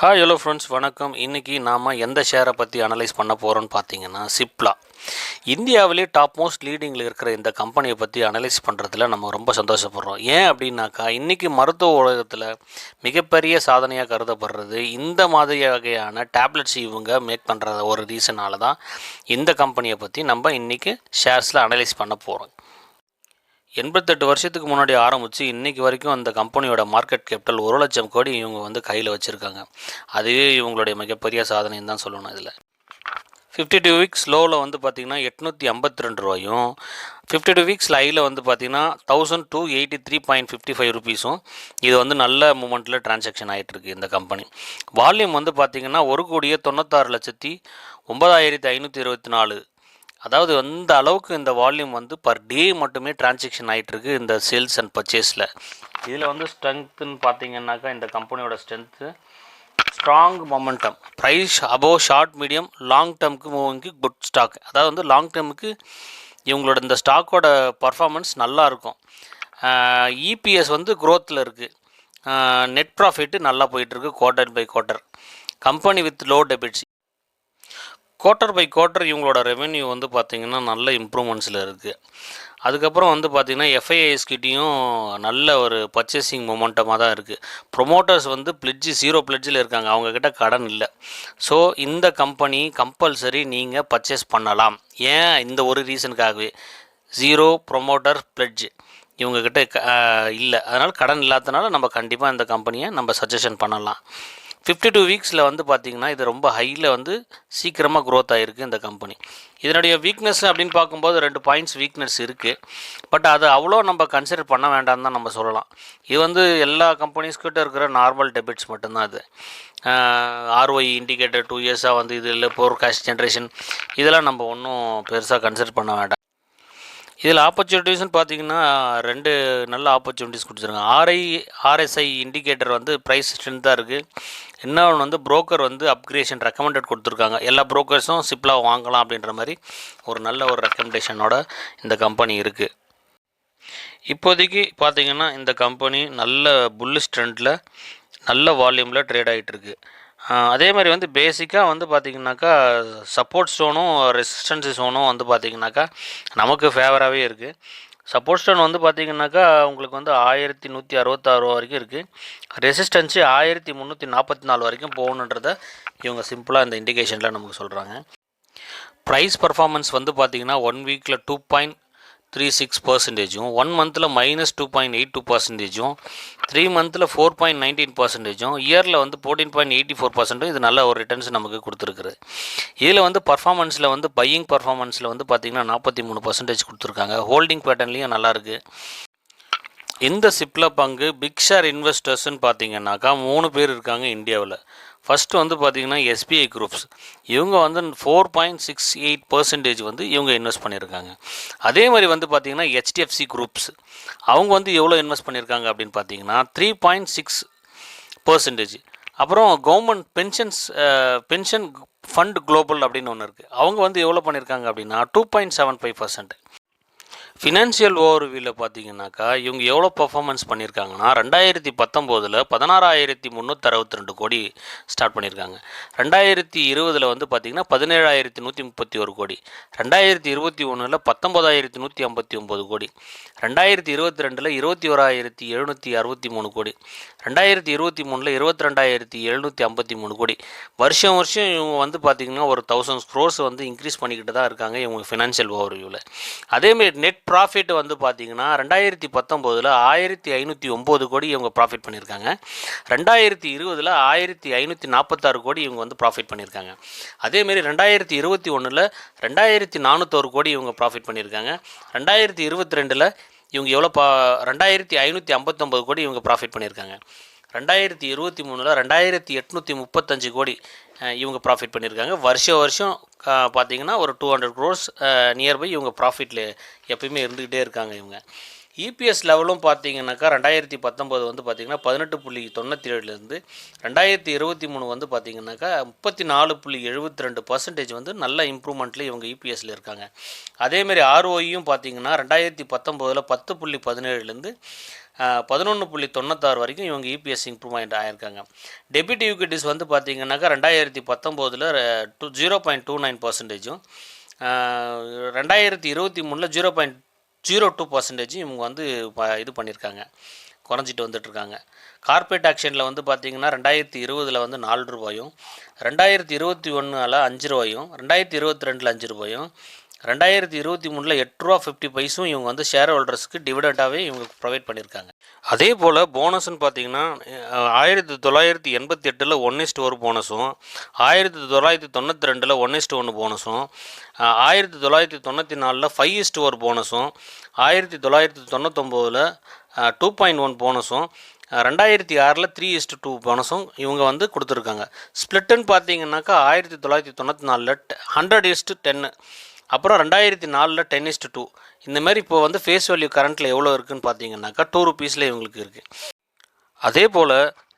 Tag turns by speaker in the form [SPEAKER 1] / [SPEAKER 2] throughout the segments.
[SPEAKER 1] Hi hello friends வணக்கம். இன்றைக்கி நாம் எந்த ஷேரை பற்றி அனலைஸ் பண்ண போகிறோம்னு பார்த்தீங்கன்னா சிப்லா இந்தியாவிலே டாப் மோஸ்ட் லீடிங்கில் இருக்கிற இந்த கம்பெனியை பற்றி அனலைஸ் பண்ணுறதுல நம்ம ரொம்ப சந்தோஷப்படுறோம். ஏன் அப்படின்னாக்கா இன்றைக்கி மருத்துவ உலகத்தில் மிகப்பெரிய சாதனையாக கருதப்படுறது இந்த மாதிரி வகையான டேப்லெட்ஸ் இவங்க மேக் பண்ணுற ஒரு ரீசனால தான் இந்த கம்பெனியை பற்றி நம்ம இன்றைக்கி ஷேர்ஸில் அனலைஸ் பண்ண போகிறோம் எண்பத்தெட்டு வருஷத்துக்கு முன்னாடி ஆரம்பித்து இன்றைக்கி வரைக்கும் அந்த கம்பெனியோட மார்க்கெட் கேபிட்டல் ஒரு லட்சம் கோடி இவங்க வந்து கையில் வச்சுருக்காங்க. அதுவே இவங்களுடைய மிகப்பெரிய சாதனைன்னு தான் சொல்லணும் இதில். ஃபிஃப்டி டூ வீக்ஸ் லோவில் வந்து பார்த்திங்கன்னா எட்நூற்றி ஐம்பத்தி ரெண்டு ரூபாயும் ஃபிஃப்டி டூ வீக்ஸ் ஹையில் வந்து பார்த்திங்கன்னா thousand two eighty three point fifty five ருபீஸும் இது வந்து நல்ல மூமெண்ட்டில் டிரான்சாக்ஷன் ஆகிட்டுருக்கு இந்த கம்பெனி வால்யூம் வந்து பார்த்திங்கன்னா ஒரு கோடியே தொண்ணூத்தாறு லட்சத்தி ஒன்பதாயிரத்தி ஐநூற்றி இருபத்தி நாலு அதாவது அந்த அளவுக்கு இந்த வால்யூம் வந்து பர் டே மட்டுமே டிரான்சேக்ஷன் ஆகிட்டுருக்கு இந்த சேல்ஸ் அண்ட் பர்ச்சேஸில் இதில் வந்து ஸ்ட்ரென்த்துன்னு பார்த்தீங்கன்னாக்கா இந்த கம்பெனியோட strength strong momentum price above short medium long டேர்முக்கு மூவிங்க்கு குட் ஸ்டாக் அதாவது வந்து லாங் டேர்முக்கு இவங்களோட இந்த ஸ்டாக்கோட பர்ஃபார்மன்ஸ் நல்லா இருக்கும். இபிஎஸ் வந்து க்ரோத்தில் இருக்குது நெட் ப்ராஃபிட்டு நல்லா போயிட்டுருக்கு quarter by quarter company with low debts quarter by quarter இவங்களோட ரெவென்யூ வந்து பார்த்திங்கன்னா நல்ல இம்ப்ரூவ்மெண்ட்ஸில் இருக்குது அதுக்கப்புறம் வந்து பார்த்திங்கன்னா எஃப்ஐஎஸ்கிட்டயும் நல்ல ஒரு பர்ச்சேசிங் மொமெண்டமாக தான் இருக்குது ப்ரொமோட்டர்ஸ் வந்து பிளிட்ஜி ஜீரோ பிளிட்ஜில் இருக்காங்க. அவங்கக்கிட்ட கடன் இல்லை. ஸோ இந்த கம்பெனி கம்பல்சரி நீங்கள் பர்ச்சேஸ் பண்ணலாம். ஏன் இந்த ஒரு ரீசனுக்காகவே ஜீரோ ப்ரொமோட்டர் பிளட்ஜ் இவங்கக்கிட்ட இல்லை. அதனால் கடன் இல்லாதனால நம்ம கண்டிப்பாக இந்த கம்பெனியை நம்ம சஜஷன் பண்ணலாம். ஃபிஃப்டி டூ வீக்ஸில் வந்து பார்த்திங்கன்னா இது ரொம்ப ஹையில் வந்து சீக்கிரமாக க்ரோத் ஆகிருக்கு இந்த கம்பெனி இதனுடைய வீக்னஸ் அப்படின்னு பார்க்கும்போது ரெண்டு பாயிண்ட்ஸ் வீக்னஸ் இருக்குது பட் அது அவ்வளோ நம்ம கன்சிடர் பண்ண வேண்டாம்னு தான் நம்ம சொல்லலாம். இது வந்து எல்லா கம்பெனிஸ்கிட்ட இருக்கிற நார்மல் டெபிட்ஸ் மட்டும்தான் அது. ஆர்ஒய் இண்டிகேட்டர் டூ இயர்ஸாக வந்து இது இல்லை போர் கேஷ் ஜென்ரேஷன் இதெல்லாம் நம்ம ஒன்றும் பெருசாக கன்சிடர் பண்ண வேண்டாம். இதில் ஆப்பர்ச்சுனிட்டிஸ்னு பார்த்தீங்கன்னா ரெண்டு நல்ல ஆப்பர்ச்சுனிட்டிஸ் கொடுத்துருக்காங்க. ஆர்ஐ ஆர்எஸ்ஐ இண்டிகேட்டர் வந்து ப்ரைஸ் ஸ்ட்ரென்த்தாக இருக்குது இன்னொன்று வந்து புரோக்கர் வந்து அப்கிரேஷன் ரெக்கமெண்டட் கொடுத்துருக்காங்க. எல்லா புரோக்கர்ஸும் சிப்லாக வாங்கலாம் அப்படின்ற மாதிரி ஒரு நல்ல ஒரு ரெக்கமெண்டேஷனோட இந்த கம்பெனி இருக்குது இப்போதைக்கு பார்த்தீங்கன்னா இந்த கம்பெனி நல்ல புல்லிஷ் ட்ரெண்டில் நல்ல வால்யூமில் ட்ரேட் ஆகிட்டுருக்கு அதே மாதிரி வந்து பேசிக்காக வந்து பார்த்திங்கனாக்கா சப்போர்ட் ஸ்டோனும் ரெசிஸ்டன்ஸ் ஸ்டோனும் வந்து பார்த்திங்கனாக்கா நமக்கு ஃபேவராகவே இருக்குது சப்போர்ட் ஸ்டோன் வந்து பார்த்திங்கனாக்கா உங்களுக்கு வந்து ஆயிரத்தி நூற்றி அறுபத்தாறு ரூபா வரைக்கும் இருக்குது ரெசிஸ்டன்ஸு ஆயிரத்தி முந்நூற்றி நாற்பத்தி நாலு வரைக்கும் போகணுன்றத இவங்க சிம்பிளாக இந்த இண்டிகேஷனில் நமக்கு சொல்கிறாங்க ப்ரைஸ் பர்ஃபார்மன்ஸ் வந்து பார்த்திங்கன்னா ஒன் வீக்கில் டூ பாயிண்ட் த்ரீ சிக்ஸ் பர்சன்டேஜும் ஒன் மந்தில் minus two point eight two பர்சன்டேஜும் three மந்தில் ஃபோர் பாயிண்ட் நைன்டீன் பர்சன்டேஜும் இயரில் வந்து ஃபோர்டீன் பாயிண்ட் எயிட்டி ஃபோர் பர்சன்ட்டும் இது நல்ல ஒரு ரிட்டர்ன்ஸ் நமக்கு கொடுத்துருக்குது. இதில் வந்து பர்ஃபார்மன்ஸில் வந்து பையிங் பர்ஃபார்மன்ஸில் வந்து பார்த்திங்கன்னா நாற்பத்தி மூணு பர்சன்டேஜ் கொடுத்துருக்காங்க. ஹோல்டிங் பேட்டர்ன்லேயும் நல்லாயிருக்கு இந்த சிப்பில் பங்கு பிக் ஷேர் இன்வெஸ்டர்ஸ்ன்னு பார்த்தீங்கன்னாக்கா மூணு பேர் இருக்காங்க இந்தியாவில். ஃபஸ்ட்டு வந்து பார்த்திங்கன்னா எஸ்பிஐ குரூப்ஸ் இவங்க வந்து four point six eight percentage வந்து இவங்க இன்வெஸ்ட் பண்ணியிருக்காங்க அதே மாதிரி வந்து பார்த்திங்கன்னா ஹெச்டிஎஃப்சி குரூப்ஸ் அவங்க வந்து எவ்வளோ இன்வெஸ்ட் பண்ணியிருக்காங்க அப்படின்னு பார்த்தீங்கன்னா த்ரீ பாயிண்ட் சிக்ஸ் பர்சன்டேஜ் அப்புறம் government pensions pension fund global அப்படின்னு ஒன்று இருக்குது அவங்க வந்து எவ்வளோ பண்ணியிருக்காங்க அப்படின்னா two point seven five percent financial ஓவர்வியூவில் பார்த்தீங்கன்னாக்கா இவங்க எவ்வளோ பர்ஃபார்மன்ஸ் பண்ணியிருக்காங்கன்னா ரெண்டாயிரத்தி பத்தொம்போதில் பதினாறாயிரத்தி முந்நூற்றி அறுபத்தி ரெண்டு கோடி ஸ்டார்ட் பண்ணியிருக்காங்க ரெண்டாயிரத்தி இருபதில் வந்து பார்த்திங்கன்னா பதினேழாயிரத்தி நூற்றி முப்பத்தி ஒரு கோடி. ரெண்டாயிரத்தி இருபத்தி ஒன்றில் பத்தொம்போதாயிரத்தி நூற்றி ஐம்பத்தி ஒம்பது கோடி. ரெண்டாயிரத்தி இருபத்தி ரெண்டில் இருபத்தி ஓராயிரத்தி எழுநூற்றி அறுபத்தி மூணு கோடி. ரெண்டாயிரத்தி இருபத்தி மூணில் இருபத்தி ரெண்டாயிரத்தி எழுநூற்றி ஐம்பத்தி மூணு கோடி. வருஷம் வருஷம் இவங்க வந்து பார்த்திங்கன்னா ஒரு தௌசண்ட் க்ரோர்ஸ் வந்து இன்க்ரீஸ் பண்ணிக்கிட்டு தான் இருக்காங்க இவங்க ஃபினான்ஷியல் ஓவர்வியூவில் அதேமாரி நெட் ப்ராஃபிட் வந்து பார்த்திங்கன்னா ரெண்டாயிரத்தி பத்தொம்போதில் ஆயிரத்தி ஐநூற்றி ஒம்பது கோடி இவங்க ப்ராஃபிட் பண்ணியிருக்காங்க. ரெண்டாயிரத்தி இருபதில் ஆயிரத்தி ஐநூற்றி நாற்பத்தாறு கோடி இவங்க வந்து ப்ராஃபிட் பண்ணியிருக்காங்க. அதேமாரி ரெண்டாயிரத்தி இருபத்தி ஒன்றில் ரெண்டாயிரத்தி நானூற்றோரு கோடி இவங்க ப்ராஃபிட் பண்ணியிருக்காங்க. ரெண்டாயிரத்தி இருபத்தி ரெண்டில் இவங்க எவ்வளோ பா ரெண்டாயிரத்தி ஐநூற்றி ஐம்பத்தொம்பது கோடி இவங்க ப்ராஃபிட் பண்ணியிருக்காங்க. ரெண்டாயிரத்தி இருபத்தி மூணில் ரெண்டாயிரத்தி எட்நூற்றி முப்பத்தஞ்சு கோடி இவங்க ப்ராஃபிட் பண்ணியிருக்காங்க. வருஷம் வருஷம் பார்த்தீங்கன்னா ஒரு டூ ஹண்ட்ரட் க்ரோர்ஸ் நியர்பை இவங்க ப்ராஃபிட்டில் எப்பயுமே இருந்துக்கிட்டே இருக்காங்க இவங்க. இபிஎஸ் லெவலும் பார்த்தீங்கன்னாக்கா ரெண்டாயிரத்தி பத்தொம்போது வந்து பார்த்திங்கன்னா பதினெட்டு புள்ளி தொண்ணூற்றி ஏழுலேருந்து ரெண்டாயிரத்தி இருபத்தி மூணு வந்து பார்த்திங்கனாக்கா முப்பத்தி நாலு புள்ளி எழுபத்தி ரெண்டு பர்சன்டேஜ் வந்து நல்ல இம்ப்ரூவ்மெண்ட்டில் இவங்க இபிஎஸ்சில் இருக்காங்க. அதேமாரி ஆர்ஓயும் பார்த்தீங்கன்னா ரெண்டாயிரத்தி பத்தொம்போதில் பத்து புள்ளி பதினேழுலேருந்து பதினொன்று புள்ளி தொண்ணூத்தாறு வரைக்கும் இவங்க இபிஎஸ் இம்ப்ரூவ்மெண்ட் ஆகியிருக்காங்க டெபிட் யூகிட்டிஸ் வந்து பார்த்திங்கனாக்கா ரெண்டாயிரத்தி பத்தொம்போதில் two zero point two nine பர்சன்டேஜும் ரெண்டாயிரத்தி இருபத்தி மூணில் zero point zero two percentage இவங்க வந்து ப- இது பண்ணியிருக்காங்க. குறைஞ்சிட்டு வந்துட்டுருக்காங்க. கார்பரேட் ஆக்ஷனில் வந்து பார்த்தீங்கன்னா ரெண்டாயிரத்தி இருபதில் வந்து நாலு ரூபாயும் ரெண்டாயிரத்தி இருபத்தி ஒன்றில் அஞ்சு ரூபாயும் ரெண்டாயிரத்தி இருபத்தி ரெண்டில் அஞ்சு ரூபாயும் ரெண்டாயிரத்தி இருபத்தி மூணில் எட்டு ரூபா ஃபிஃப்டி பைஸும் இவங்க வந்து ஷேர் ஹோல்டர்ஸுக்கு டிவிடெண்டாகவே இவங்க ப்ரொவைட் பண்ணியிருக்காங்க. அதே போல் போனஸ்ன்னு பார்த்தீங்கன்னா ஆயிரத்தி தொள்ளாயிரத்தி எண்பத்தி எட்டில் ஒன் இஸ்ட் ஒரு போனஸும் ஆயிரத்தி தொள்ளாயிரத்தி தொண்ணூற்றி ரெண்டில் ஒன் இஸ்ட் ஒன்று போனஸும் ஆயிரத்தி தொள்ளாயிரத்தி தொண்ணூற்றி நாலில் ஃபைவ் இஸ்ட் ஒரு போனஸும் ஆயிரத்தி தொள்ளாயிரத்தி தொண்ணூத்தொம்போதில் டூ பாயிண்ட் ஒன் போனஸும் ரெண்டாயிரத்தி ஆறில் த்ரீ இஸ்ட் டூ போனஸும் இவங்க வந்து கொடுத்துருக்காங்க. ஸ்ப்ளிட்டுன்னு பார்த்தீங்கன்னாக்கா ஆயிரத்தி தொள்ளாயிரத்தி தொண்ணூற்றி நாலில் ஹண்ட்ரட் இஸ்ட்டு டென்னு அப்புறம் ரெண்டாயிரத்தி நாலில் டென்னிஸ் இஸ்ட் டூ. இந்த மாதிரி இப்போ வந்து ஃபேஸ் வேல்யூ கரண்ட்டில் எவ்வளோ இருக்குன்னு பார்த்தீங்கன்னாக்கா டூ ருபீஸில் இவங்களுக்கு இருக்குது அதே போல்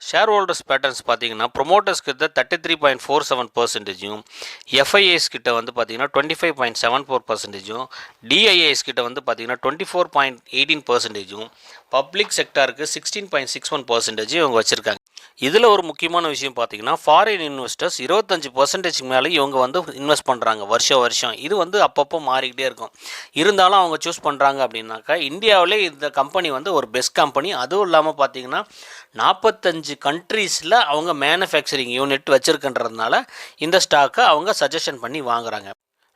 [SPEAKER 1] ஷேர் ஹோல்டர்ஸ் பேட்டர்ன்ஸ் பார்த்தீங்கன்னா ப்ரொமோட்டர்ஸ் கிட்ட thirty three point four seven பர்சன்டேஜும் FIIs கிட்ட வந்து பார்த்தீங்கன்னா twenty five point seven four பர்சன்டேஜும் DIIs கிட்ட வந்து பார்த்தீங்கன்னா டுவெண்ட்டி ஃபோர் பாயிண்ட் எயிட்டீன் பர்சன்டேஜும் public செக்டாருக்கு sixteen point six one percentage இவங்க வச்சுருக்காங்க. இதில் ஒரு முக்கியமான விஷயம் பார்த்தீங்கன்னா ஃபாரின் இன்வெஸ்டர்ஸ் இருபத்தஞ்சி பர்சன்டேஜ் மேலே இவங்க வந்து இன்வெஸ்ட் பண்ணுறாங்க வருஷம் வருஷம். இது வந்து அப்பப்போ மாறிக்கிட்டே இருக்கும். இருந்தாலும் அவங்க சூஸ் பண்ணுறாங்க அப்படின்னாக்கா இந்தியாவிலே இந்த கம்பெனி வந்து ஒரு பெஸ்ட் கம்பெனி அதுவும் இல்லாமல் பார்த்தீங்கன்னா நாற்பத்தஞ்சு கண்ட்ரீஸில் அவங்க மேனுஃபேக்சரிங் யூனிட் வச்சுருக்கின்றதுனால இந்த ஸ்டாக்கை அவங்க சஜஷன் பண்ணி வாங்குறாங்க.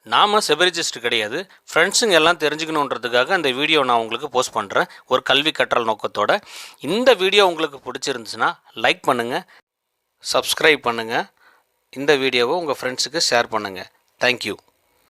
[SPEAKER 1] நாம் செபரிஜிஸ்ட் கிடையாது. ஃப்ரெண்ட்ஸுங்க எல்லாம் தெரிஞ்சுக்கணுன்றதுக்காக அந்த வீடியோ நான் உங்களுக்கு போஸ்ட் பண்ணுறேன் ஒரு கல்வி கற்றல் நோக்கத்தோட. இந்த வீடியோ உங்களுக்கு பிடிச்சிருந்துச்சுன்னா லைக் பண்ணுங்கள் சப்ஸ்கிரைப் பண்ணுங்கள் இந்த வீடியோவை உங்கள் ஃப்ரெண்ட்ஸுக்கு ஷேர் பண்ணுங்கள் தேங்க்யூ